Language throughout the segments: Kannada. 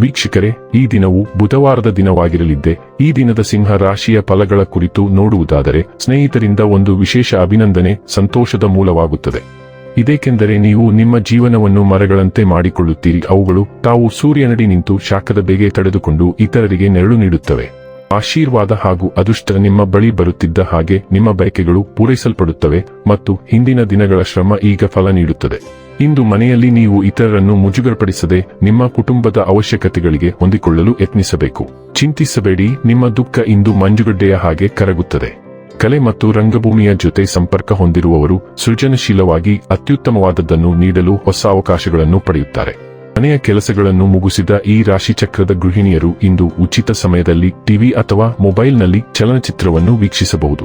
ವೀಕ್ಷಕರೇ, ಈ ದಿನವು ಬುಧವಾರದ ದಿನವಾಗಿರಲಿದ್ದೆ. ಈ ದಿನದ ಸಿಂಹ ರಾಶಿಯ ಫಲಗಳ ಕುರಿತು ನೋಡುವುದಾದರೆ, ಸ್ನೇಹಿತರಿಂದ ಒಂದು ವಿಶೇಷ ಅಭಿನಂದನೆ ಸಂತೋಷದ ಮೂಲವಾಗುತ್ತದೆ. ಇದೇಕೆಂದರೆ ನೀವು ನಿಮ್ಮ ಜೀವನವನ್ನು ಮರಗಳಂತೆ ಮಾಡಿಕೊಳ್ಳುತ್ತೀರಿ. ಅವುಗಳು ತಾವು ಸೂರ್ಯನಡಿ ನಿಂತು ಶಾಖದ ಬೇಗೆ ತಡೆದುಕೊಂಡು ಇತರರಿಗೆ ನೆರಳು ನೀಡುತ್ತವೆ. ಆಶೀರ್ವಾದ ಹಾಗೂ ಅದೃಷ್ಟ ನಿಮ್ಮ ಬಳಿ ಬರುತ್ತಿದ್ದ ಹಾಗೆ ನಿಮ್ಮ ಬಯಕೆಗಳು ಪೂರೈಸಲ್ಪಡುತ್ತವೆ ಮತ್ತು ಹಿಂದಿನ ದಿನಗಳ ಶ್ರಮ ಈಗ ಫಲ ನೀಡುತ್ತದೆ. ಇಂದು ಮನೆಯಲ್ಲಿ ನೀವು ಇತರರನ್ನು ಮುಜುಗರಪಡಿಸದೆ ನಿಮ್ಮ ಕುಟುಂಬದ ಅವಶ್ಯಕತೆಗಳಿಗೆ ಹೊಂದಿಕೊಳ್ಳಲು ಯತ್ನಿಸಬೇಕು. ಚಿಂತಿಸಬೇಡಿ, ನಿಮ್ಮ ದುಃಖ ಇಂದು ಮಂಜುಗಡ್ಡೆಯ ಹಾಗೆ ಕರಗುತ್ತದೆ. ಕಲೆ ಮತ್ತು ರಂಗಭೂಮಿಯ ಜೊತೆ ಸಂಪರ್ಕ ಹೊಂದಿರುವವರು ಸೃಜನಶೀಲವಾಗಿ ಅತ್ಯುತ್ತಮವಾದದ್ದನ್ನು ನೀಡಲು ಹೊಸ ಅವಕಾಶಗಳನ್ನು ಪಡೆಯುತ್ತಾರೆ. ಮನೆಯ ಕೆಲಸಗಳನ್ನು ಮುಗಿಸಿದ ಈ ರಾಶಿಚಕ್ರದ ಗೃಹಿಣಿಯರು ಇಂದು ಉಚಿತ ಸಮಯದಲ್ಲಿ ಟಿವಿ ಅಥವಾ ಮೊಬೈಲ್ನಲ್ಲಿ ಚಲನಚಿತ್ರವನ್ನು ವೀಕ್ಷಿಸಬಹುದು.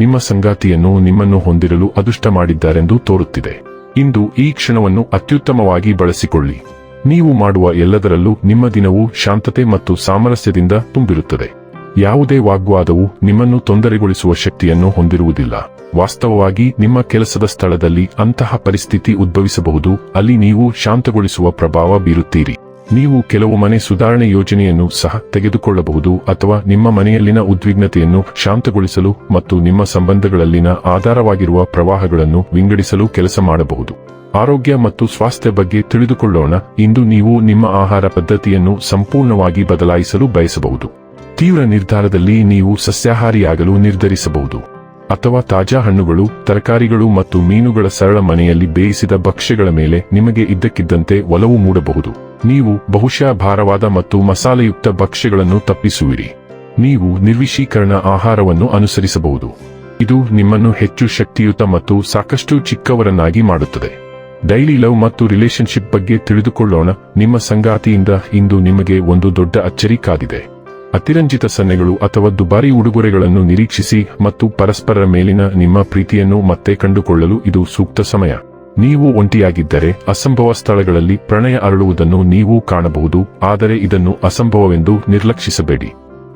ನಿಮ್ಮ ಸಂಗಾತಿಯನ್ನು ನಿಮ್ಮನ್ನು ಹೊಂದಿರಲು ಅದೃಷ್ಟ ಮಾಡಿದ್ದಾರೆಂದು ತೋರುತ್ತಿದೆ. ಇಂದು ಈ ಕ್ಷಣವನ್ನು ಅತ್ಯುತ್ತಮವಾಗಿ ಬಳಸಿಕೊಳ್ಳಿ. ನೀವು ಮಾಡುವ ಎಲ್ಲದರಲ್ಲೂ ನಿಮ್ಮ ದಿನವು ಶಾಂತತೆ ಮತ್ತು ಸಾಮರಸ್ಯದಿಂದ ತುಂಬಿರುತ್ತದೆ. ಯಾವುದೇ ವಾಗ್ವಾದವು ನಿಮ್ಮನ್ನು ತೊಂದರೆಗೊಳಿಸುವ ಶಕ್ತಿಯನ್ನು ಹೊಂದಿರುವುದಿಲ್ಲ. ವಾಸ್ತವವಾಗಿ ನಿಮ್ಮ ಕೆಲಸದ ಸ್ಥಳದಲ್ಲಿ ಅಂತಹ ಪರಿಸ್ಥಿತಿ ಉದ್ಭವಿಸಬಹುದು, ಅಲ್ಲಿ ನೀವು ಶಾಂತಗೊಳಿಸುವ ಪ್ರಭಾವ ಬೀರುತ್ತೀರಿ. ನೀವು ಕೆಲವು ಮನೆ ಸುಧಾರಣೆ ಯೋಜನೆಯನ್ನು ಸಹ ತೆಗೆದುಕೊಳ್ಳಬಹುದು ಅಥವಾ ನಿಮ್ಮ ಮನೆಯಲ್ಲಿನ ಉದ್ವಿಗ್ನತೆಯನ್ನು ಶಾಂತಗೊಳಿಸಲು ಮತ್ತು ನಿಮ್ಮ ಸಂಬಂಧಗಳಲ್ಲಿನ ಆಧಾರವಾಗಿರುವ ಪ್ರವಾಹಗಳನ್ನು ವಿಂಗಡಿಸಲು ಕೆಲಸ ಮಾಡಬಹುದು. ಆರೋಗ್ಯ ಮತ್ತು ಸ್ವಾಸ್ಥ್ಯ ಬಗ್ಗೆ ತಿಳಿದುಕೊಳ್ಳೋಣ, ಇಂದು ನೀವು ನಿಮ್ಮ ಆಹಾರ ಪದ್ಧತಿಯನ್ನು ಸಂಪೂರ್ಣವಾಗಿ ಬದಲಾಯಿಸಲು ಬಯಸಬಹುದು. ತೀವ್ರ ನಿರ್ಧಾರದಲ್ಲಿ ನೀವು ಸಸ್ಯಾಹಾರಿಯಾಗಲು ನಿರ್ಧರಿಸಬಹುದು. ಅಥವಾ ತಾಜಾ ಹಣ್ಣುಗಳು, ತರಕಾರಿಗಳು ಮತ್ತು ಮೀನುಗಳ ಸರಳ ಮನೆಯಲ್ಲಿ ಬೇಯಿಸಿದ ಭಕ್ಷ್ಯಗಳ ಮೇಲೆ ನಿಮಗೆ ಇದ್ದಕ್ಕಿದ್ದಂತೆ ಒಲವು ಮೂಡಬಹುದು. ನೀವು ಬಹುಶಃ ಭಾರವಾದ ಮತ್ತು ಮಸಾಲೆಯುಕ್ತ ಭಕ್ಷ್ಯಗಳನ್ನು ತಪ್ಪಿಸುವಿರಿ. ನೀವು ನಿರ್ವಿಶೀಕರಣ ಆಹಾರವನ್ನು ಅನುಸರಿಸಬಹುದು. ಇದು ನಿಮ್ಮನ್ನು ಹೆಚ್ಚು ಶಕ್ತಿಯುತ ಮತ್ತು ಸಾಕಷ್ಟು ಚಿಕ್ಕವರನ್ನಾಗಿ ಮಾಡುತ್ತದೆ. ಡೈಲಿ ಲವ್ ಮತ್ತು ರಿಲೇಶನ್ಶಿಪ್ ಬಗ್ಗೆ ತಿಳಿದುಕೊಳ್ಳೋಣ. ನಿಮ್ಮ ಸಂಗಾತಿಯಿಂದ ಇಂದು ನಿಮಗೆ ಒಂದು ದೊಡ್ಡ ಅಚ್ಚರಿ ಕಾದಿದೆ. ಅತಿರಂಜಿತ ಸನ್ನೆಗಳು ಅಥವಾ ದುಬಾರಿ ಉಡುಗೊರೆಗಳನ್ನು ನಿರೀಕ್ಷಿಸಿ ಮತ್ತು ಪರಸ್ಪರರ ಮೇಲಿನ ನಿಮ್ಮ ಪ್ರೀತಿಯನ್ನು ಮತ್ತೆ ಕಂಡುಕೊಳ್ಳಲು ಇದು ಸೂಕ್ತ ಸಮಯ. ನೀವು ಒಂಟಿಯಾಗಿದ್ದರೆ ಅಸಂಭವ ಸ್ಥಳಗಳಲ್ಲಿ ಪ್ರಣಯ ಅರಳುವುದನ್ನು ನೀವು ಕಾಣಬಹುದು, ಆದರೆ ಇದನ್ನು ಅಸಂಭವವೆಂದು ನಿರ್ಲಕ್ಷಿಸಬೇಡಿ.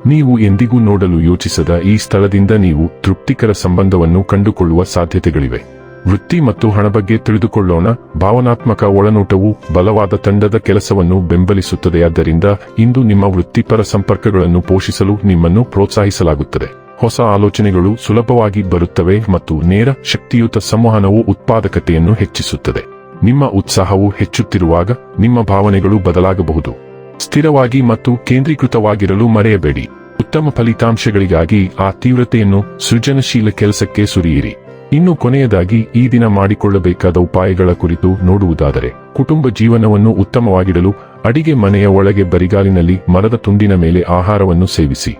ನೀವು ಎಂದಿಗೂ ನೋಡಲು ಯೋಚಿಸದ ಈ ಸ್ಥಳದಿಂದ ನೀವು ತೃಪ್ತಿಕರ ಸಂಬಂಧವನ್ನು ಕಂಡುಕೊಳ್ಳುವ ಸಾಧ್ಯತೆಗಳಿವೆ. ವೃತ್ತಿ ಮತ್ತು ಹಣ ಬಗ್ಗೆ ತಿಳಿದುಕೊಳ್ಳೋಣ. ಭಾವನಾತ್ಮಕ ಒಳನೋಟವು ಬಲವಾದ ತಂಡದ ಕೆಲಸವನ್ನು ಬೆಂಬಲಿಸುತ್ತದೆ. ಆದ್ದರಿಂದ ಇಂದು ನಿಮ್ಮ ವೃತ್ತಿಪರ ಸಂಪರ್ಕಗಳನ್ನು ಪೋಷಿಸಲು ನಿಮ್ಮನ್ನು ಪ್ರೋತ್ಸಾಹಿಸಲಾಗುತ್ತದೆ. ಹೊಸ ಆಲೋಚನೆಗಳು ಸುಲಭವಾಗಿ ಬರುತ್ತವೆ ಮತ್ತು ನೇರ ಶಕ್ತಿಯುತ ಸಂವಹನವು ಉತ್ಪಾದಕತೆಯನ್ನು ಹೆಚ್ಚಿಸುತ್ತದೆ. ನಿಮ್ಮ ಉತ್ಸಾಹವು ಹೆಚ್ಚುತ್ತಿರುವಾಗ ನಿಮ್ಮ ಭಾವನೆಗಳು ಬದಲಾಗಬಹುದು. ಸ್ಥಿರವಾಗಿ ಮತ್ತು ಕೇಂದ್ರೀಕೃತವಾಗಿರಲು ಮರೆಯಬೇಡಿ. ಉತ್ತಮ ಫಲಿತಾಂಶಗಳಿಗಾಗಿ ಆ ತೀವ್ರತೆಯನ್ನು ಸೃಜನಶೀಲ ಕೆಲಸಕ್ಕೆ ಸುರಿಯಿರಿ. ಇನ್ನು ಕೊನೆಯದಾಗಿ ಈ ದಿನ ಮಾಡಿಕೊಳ್ಳಬೇಕಾದ ಉಪಾಯಗಳ ಕುರಿತು ನೋಡುವುದಾದರೆ, ಕುಟುಂಬ ಜೀವನವನ್ನು ಉತ್ತಮವಾಗಿಡಲು ಅಡಿಗೆ ಮನೆಯ ಒಳಗೆ ಬರಿಗಾಲಿನಲ್ಲಿ ಮರದ ತುಂಡಿನ ಮೇಲೆ ಆಹಾರವನ್ನು ಸೇವಿಸಿ.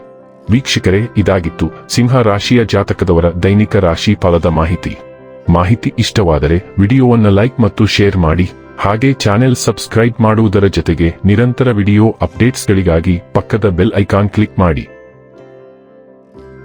ವೀಕ್ಷಕರೇ, ಇದಾಗಿತ್ತು ಸಿಂಹ ರಾಶಿಯ ಜಾತಕದವರ ದೈನಿಕ ರಾಶಿ ಫಲದ ಮಾಹಿತಿ. ಮಾಹಿತಿ ಇಷ್ಟವಾದರೆ ವಿಡಿಯೋವನ್ನು ಲೈಕ್ ಮತ್ತು ಶೇರ್ ಮಾಡಿ, ಹಾಗೆ ಚಾನೆಲ್ ಸಬ್ಸ್ಕ್ರೈಬ್ ಮಾಡುವುದರ ಜೊತೆಗೆ ನಿರಂತರ ವಿಡಿಯೋ ಅಪ್ಡೇಟ್ಸ್ಗಳಿಗಾಗಿ ಪಕ್ಕದ ಬೆಲ್ ಐಕಾನ್ ಕ್ಲಿಕ್ ಮಾಡಿ.